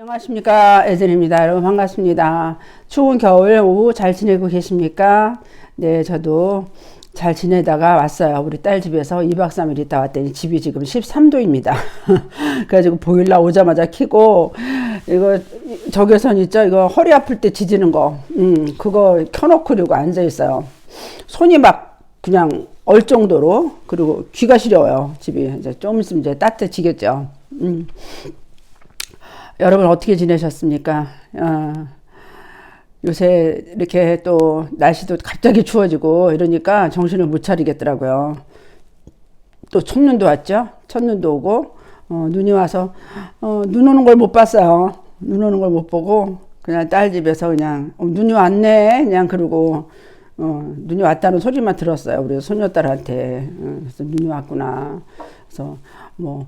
안녕하십니까 에전입니다. 여러분 반갑습니다. 추운 겨울 오후 잘 지내고 계십니까? 네 저도 잘 지내다가 왔어요. 우리 딸 집에서 2박 3일 있다 왔더니 집이 지금 13도입니다. 그래가지고 보일러 오자마자 키고 이거 적외선 있죠? 이거 허리 아플 때 지지는 거. 음, 그거 켜놓고 그리고 앉아 있어요. 손이 막 그냥 얼 정도로 그리고 귀가 시려워요 집이. 이제 좀 있으면 이제 따뜻해지겠죠. 음. 여러분 어떻게 지내셨습니까? 어, 요새 이렇게 또 날씨도 갑자기 추워지고 이러니까 정신을 못 차리겠더라고요. 또 첫눈도 왔죠? 첫눈도 오고 어, 눈이 와서 어, 눈 오는 걸 못 봤어요. 눈 오는 걸 못 보고 그냥 딸 집에서 그냥 어, 눈이 왔네 그냥 그러고 어, 눈이 왔다는 소리만 들었어요. 우리 손녀딸한테 어, 그래서 눈이 왔구나. 그래서 뭐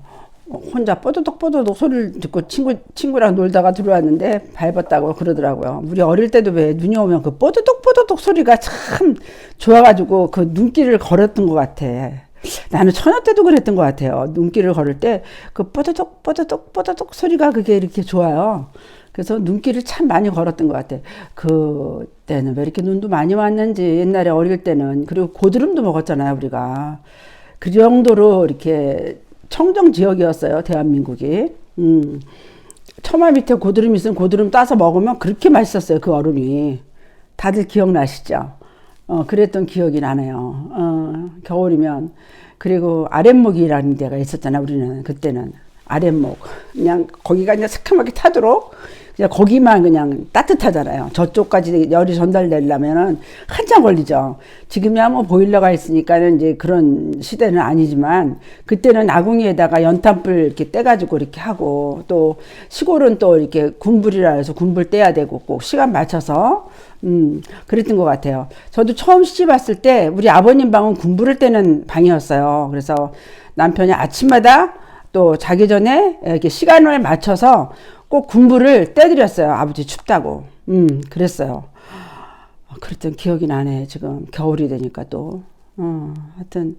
혼자 뽀드득 뽀드득 소리를 듣고 친구 친구랑 놀다가 들어왔는데 밟았다고 그러더라고요. 우리 어릴 때도 왜 눈이 오면 그 뽀드득 뽀드득 소리가 참 좋아가지고 그 눈길을 걸었던 것 같아. 나는 처녀 때도 그랬던 것 같아요. 눈길을 걸을 때 그 뽀드득 뽀드득 뽀드득 소리가 그게 이렇게 좋아요. 그래서 눈길을 참 많이 걸었던 것 같아. 그때는 왜 이렇게 눈도 많이 왔는지 옛날에 어릴 때는 그리고 고드름도 먹었잖아요 우리가 그 정도로 이렇게 청정 지역이었어요, 대한민국이. 음. 처마 밑에 고드름 있으면 고드름 따서 먹으면 그렇게 맛있었어요, 그 얼음이. 다들 기억나시죠? 어, 그랬던 기억이 나네요. 어, 겨울이면. 그리고 아랫목이라는 데가 있었잖아, 우리는. 그때는. 아랫목. 그냥 거기가 그냥 새카맣게 타도록 거기만 그냥 따뜻하잖아요. 저쪽까지 열이 전달되려면은 한참 걸리죠. 지금이야 뭐 보일러가 있으니까는 이제 그런 시대는 아니지만 그때는 아궁이에다가 연탄불 이렇게 떼가지고 이렇게 하고 또 시골은 또 이렇게 군불이라 해서 군불 떼야 되고 꼭 시간 맞춰서 음, 그랬던 것 같아요. 저도 처음 시집 왔을 때 우리 아버님 방은 군불을 떼는 방이었어요. 그래서 남편이 아침마다 또 자기 전에 이렇게 시간을 맞춰서 꼭 군부를 떼드렸어요. 아버지 춥다고. 음, 그랬어요. 어, 그랬던 기억이 나네. 지금 겨울이 되니까 또. 어, 하여튼,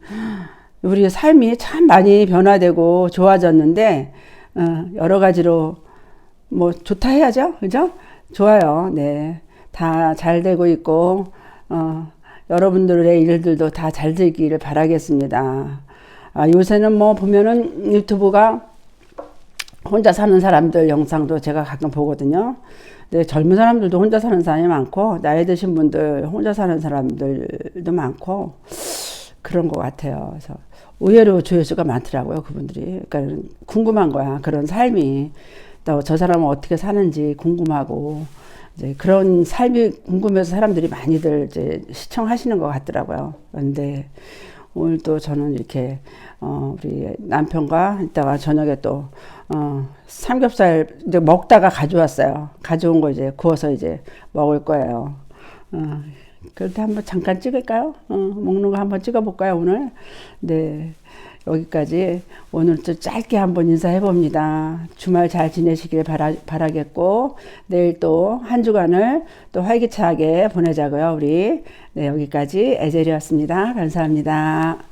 우리의 삶이 참 많이 변화되고 좋아졌는데, 어, 여러 가지로 뭐 좋다 해야죠. 그죠? 좋아요. 네. 다 잘 되고 있고, 어, 여러분들의 일들도 다 잘 되기를 바라겠습니다. 아, 요새는 뭐 보면은 유튜브가 혼자 사는 사람들 영상도 제가 가끔 보거든요. 근데 젊은 사람들도 혼자 사는 사람이 많고 나이 드신 분들 혼자 사는 사람들도 많고 그런 것 같아요. 그래서 의외로 조회수가 많더라고요. 그분들이. 그러니까 궁금한 거야. 그런 삶이 또 저 사람은 어떻게 사는지 궁금하고 이제 그런 삶이 궁금해서 사람들이 많이들 이제 시청하시는 것 같더라고요. 그런데 오늘 또 저는 이렇게 어 우리 남편과 이따가 저녁에 또 어 삼겹살 이제 먹다가 가져왔어요. 가져온 거 이제 구워서 이제 먹을 거예요. 어때 한번 잠깐 찍을까요? 어 먹는 거 한번 찍어볼까요 오늘? 네. 여기까지 오늘 또 짧게 한번 인사해 봅니다. 주말 잘 지내시길 바라, 바라겠고, 내일 또 한 주간을 또 활기차게 보내자고요, 우리. 네, 여기까지 에젤이었습니다. 감사합니다.